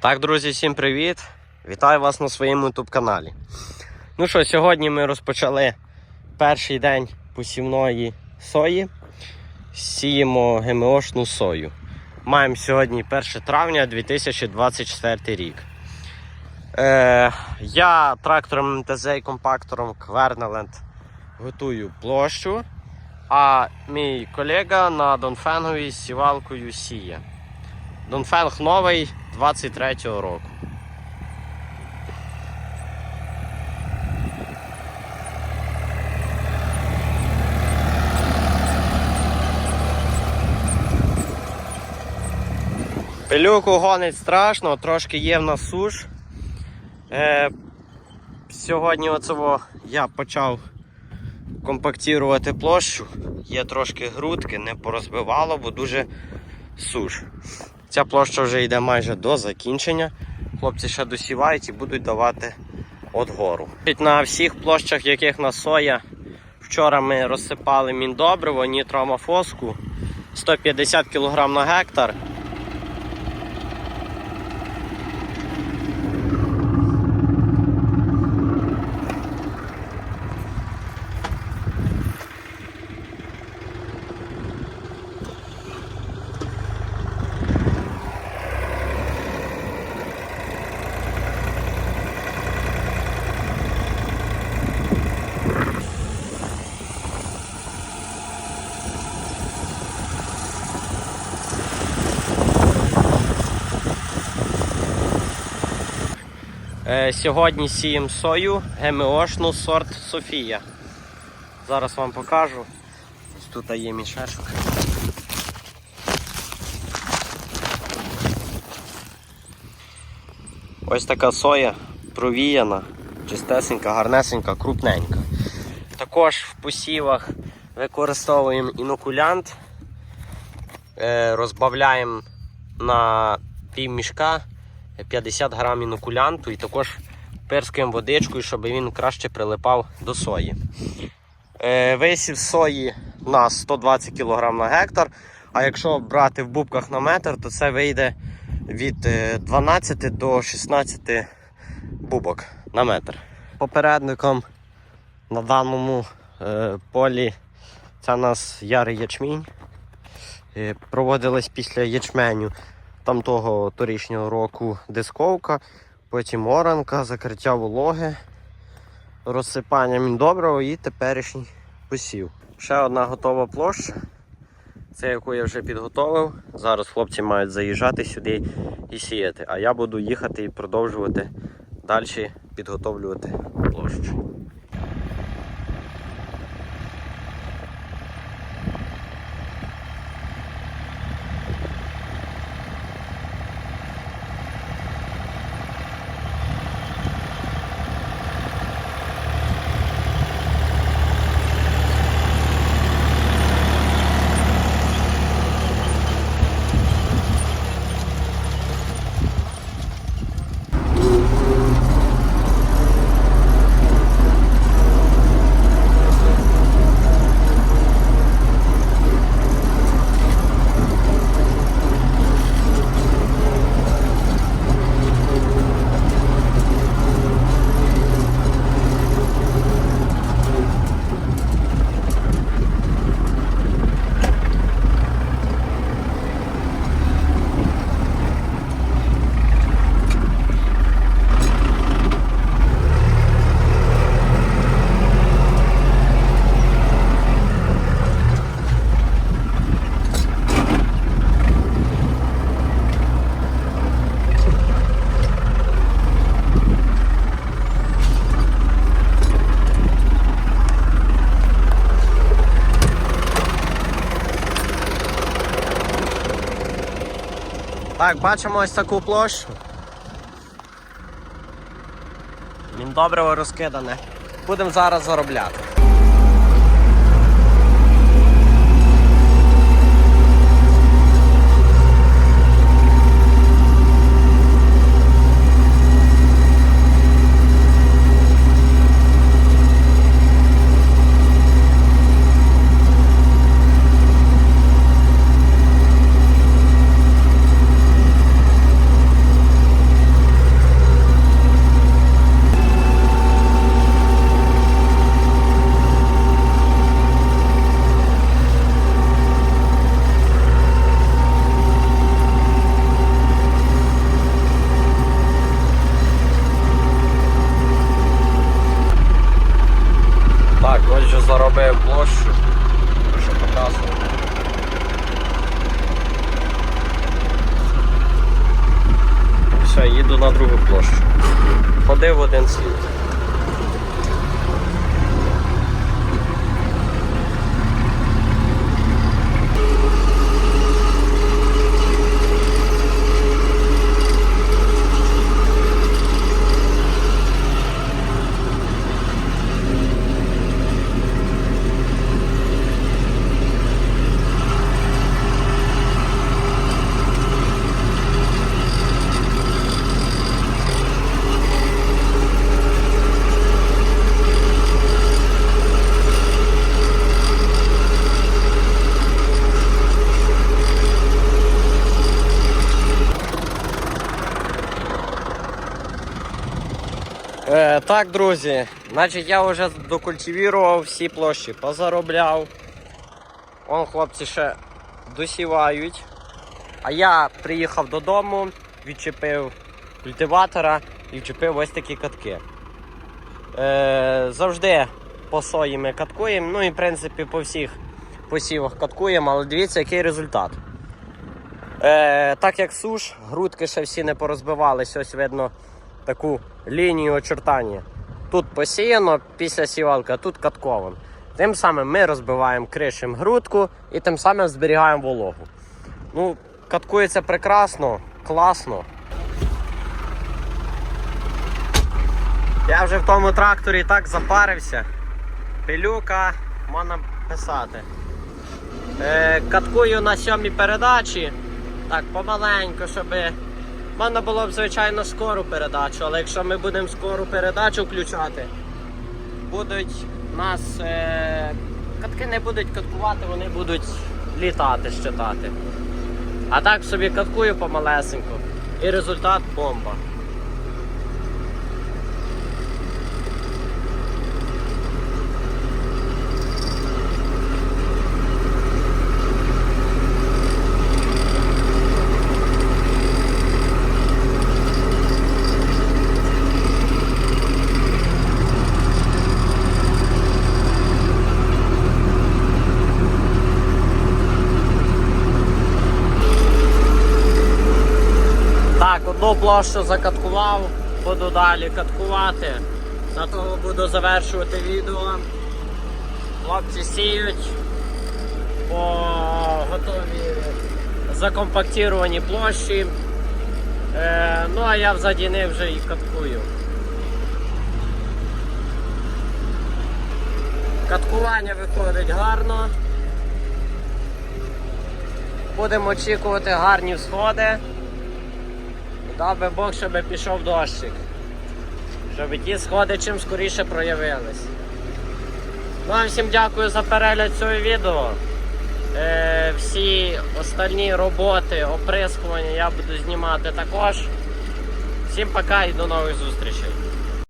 Так, друзі, всім привіт! Вітаю вас на своєму YouTube каналі. Ну що, сьогодні ми розпочали перший день посівної сої. Сіємо ГМОшну сою. Маємо сьогодні 1 травня 2024 рік. Е, я трактором МТЗ і компактором Квернеленд готую площу, а мій колега на Донфенговій сівалкою сіє. Донфенг новий 23-го року. Пилюку гонить страшно, трошки є в нас суш. Е, сьогодні оцього я почав компактувати площу. Є трошки грудки, не порозбивало, бо дуже суш. Ця площа вже йде майже до закінчення. Хлопці ще досівають і будуть давати отгору. На всіх площах, яких на соя, вчора ми розсипали міндобриво, нітромофоску 150 кг на гектар. Сьогодні сіємо сою ГМОшну сорт Софія. Зараз вам покажу. Ось тут є мішечок. Ось така соя провіяна, чистесенька, гарнесенька, крупненька. Також в посівах використовуємо інокулянт, Е, розбавляємо на пів мішка 50 грам інокулянту і також перскаємо водичкою, щоб він краще прилипав до сої. Е, Висів сої на 120 кг на гектар. А якщо брати в бубках на метр, то це вийде від е, 12 до 16 бубок на метр. Попередником на даному е, полі це у нас ярий ячмінь. Е, Проводилась після ячменю там того торішнього року дисковка, потім оранка, закриття вологи, розсипання міндобрива і теперішній посів. Ще одна готова площа. Це яку я вже підготовив. Зараз хлопці мають заїжджати сюди і сіяти. А я буду їхати і продовжувати далі підготовлювати площу. Так, бачимо ось таку площу. Міндобриво розкидане. Будемо зараз заробляти. Все, їду на другу площу. Ходив один слід. Е, так, друзі, значить я вже докультивірував всі площі, позаробляв. Он хлопці ще досівають. А я приїхав додому, відчепив культиватора і вчепив ось такі катки. Е, завжди по сої ми каткуємо, ну і в принципі по всіх посівах каткуємо, але дивіться, який результат. Е, так як суш, грудки ще всі не порозбивались, ось видно таку лінію очертання. Тут посіяно після сівалки, а тут катковано. Тим самим ми розбиваємо кришем грудку і тим самим зберігаємо вологу. Ну, каткується прекрасно, класно. Я вже в тому тракторі так запарився. Пилюка, можна писати. Е, каткую на сьомій передачі. Так, помаленьку, щоб можна було б, звичайно, скору передачу, але якщо ми будемо скору передачу включати, будуть нас. Е, катки не будуть каткувати, вони будуть літати, щитати. А так собі каткую помалесенько. І результат бомба. Так, одну площу закаткував, буду далі каткувати. На того буду завершувати відео. Хлопці сіють по готові закомпактіровані площі. Е, ну а я взаді них вже і каткую. Каткування виходить гарно. Будемо очікувати гарні всходи. Дав би Бог, щоб пішов дощик. Щоб ті сходи чим скоріше проявились. Вам всім дякую за перегляд цього відео. Е, всі остальні роботи, оприскування я буду знімати також. Всім пока і до нових зустрічей.